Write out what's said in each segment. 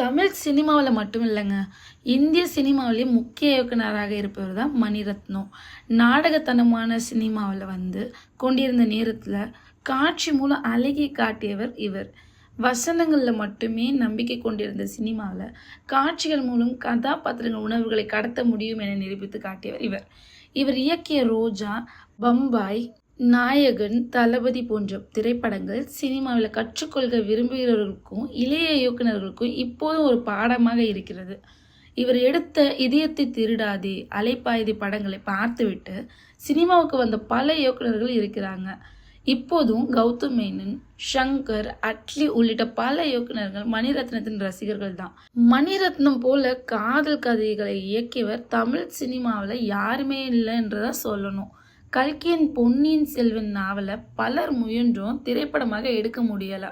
தமிழ் சினிமாவில் மட்டும் இல்லைங்க. இந்திய சினிமாவிலேயே முக்கிய இயக்குனராக இருப்பவர் தான் மணிரத்னம். நாடகத்தனமான சினிமாவில் வந்து கொண்டிருந்த நேரத்தில் காட்சி மூலம் அழகி காட்டியவர் இவர். வசனங்களில் மட்டுமே நம்பிக்கை கொண்டிருந்த சினிமாவில் காட்சிகள் மூலம் கதாபாத்திரங்கள் உணர்வுகளை கடத்த முடியும் என நிரூபித்து காட்டியவர் இவர். இவர் இயக்கிய ரோஜா பம்பாய் நாயகன் தளபதி போன்ற திரைப்படங்கள் சினிமாவில் கற்றுக்கொள்க விரும்புகிறவர்களுக்கும் இளைய இயக்குநர்களுக்கும் இப்போதும் ஒரு பாடமாக இருக்கிறது. இவர் எடுத்த இதயத்தை திருடாதே அலைப்பாயுதி படங்களை பார்த்துவிட்டு சினிமாவுக்கு வந்த பல இயக்குனர்கள் இருக்கிறாங்க. இப்போதும் கௌதம் மேனன் ஷங்கர் அட்லி உள்ளிட்ட பல இயக்குனர்கள் மணிரத்னத்தின் ரசிகர்கள் தான். மணிரத்னம் போல காதல் கதைகளை இயக்கியவர் தமிழ் சினிமாவில் யாருமே இல்லைன்றதான் சொல்லணும். கல்கியின் பொன்னியின் செல்வன் நாவலை பலர் முயன்றும் திரைப்படமாக எடுக்க முடியலை.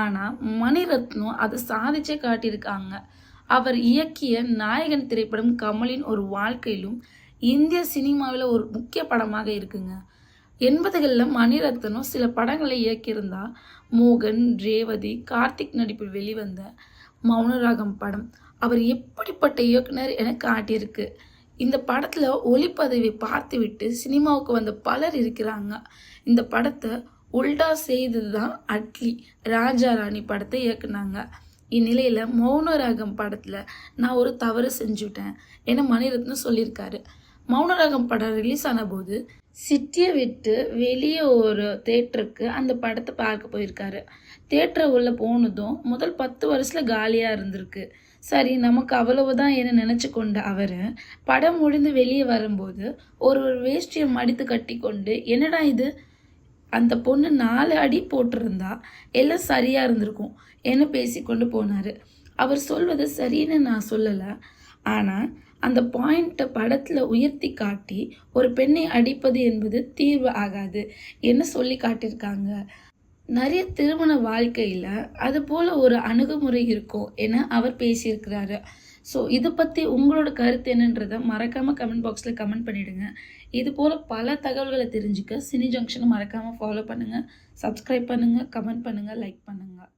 ஆனால் மணிரத்னம் அதை சாதிச்சே காட்டியிருக்காங்க. அவர் இயக்கிய நாயகன் திரைப்படம் கமலின் ஒரு வாழ்க்கையிலும் இந்திய சினிமாவில் ஒரு முக்கிய படமாக இருக்குங்க. எண்பதுகளில் மணிரத்னம் சில படங்களை இயக்கியிருந்தா மோகன் ரேவதி கார்த்திக் நடிப்பில் வெளிவந்த மௌனராகம் படம் அவர் எப்படிப்பட்ட இயக்குனர் என காட்டியிருக்கு. இந்த படத்தில் ஒளிப்பதிவை பார்த்துவிட்டு சினிமாவுக்கு வந்த பலர் இருக்கிறாங்க. இந்த படத்தை உல்டா செய்தது தான் அட்லி ராஜா ராணி படத்தை இயக்குனாங்க. இந்நிலையில் மௌனராகம் படத்தில் நான் ஒரு தவறு செஞ்சுட்டேன் என மணிரத்னம் சொல்லியிருக்காரு. மௌனராகம் படம் ரிலீஸ் ஆன போது சிட்டியை விட்டு வெளியே ஒரு தேட்டருக்கு அந்த படத்தை பார்க்க போயிருக்காரு. தேட்டரை உள்ளே போனதும் முதல் பத்து வருஷத்தில் காலியாக இருந்திருக்கு. சரி நமக்கு அவ்வளவுதான் என நினச்சி கொண்ட அவர் படம் முடிந்து வெளியே வரும்போது ஒரு ஒரு வேஷ்டியை மடித்து கட்டி கொண்டு என்னடா இது? அந்த பொண்ணு நாலு அடி போட்டிருந்தா எல்லாம் சரியாக இருந்திருக்கும் என பேசிக்கொண்டு போனார். அவர் சொல்வது சரின்னு நான் சொல்லலை. ஆனால் அந்த பாயிண்ட்டை படத்தில் உயர்த்தி காட்டி ஒரு பெண்ணை அடிப்பது என்பது தீர்வு ஆகாது என்ன சொல்லி காட்டியிருக்காங்க. நிறைய திருமண வாழ்க்கையில் அது போல் ஒரு அணுகுமுறை இருக்கும் என அவர் பேசியிருக்கிறாரு. ஸோ இதை பற்றி உங்களோட கருத்து என்னன்றதை மறக்காமல் கமெண்ட் பாக்ஸில் கமெண்ட் பண்ணிவிடுங்க இது போல் பல தகவல்களை தெரிஞ்சுக்க சினி ஜங்ஷனை மறக்காமல் ஃபாலோ பண்ணுங்கள் சப்ஸ்கிரைப் பண்ணுங்கள் கமெண்ட் பண்ணுங்கள் லைக் பண்ணுங்கள்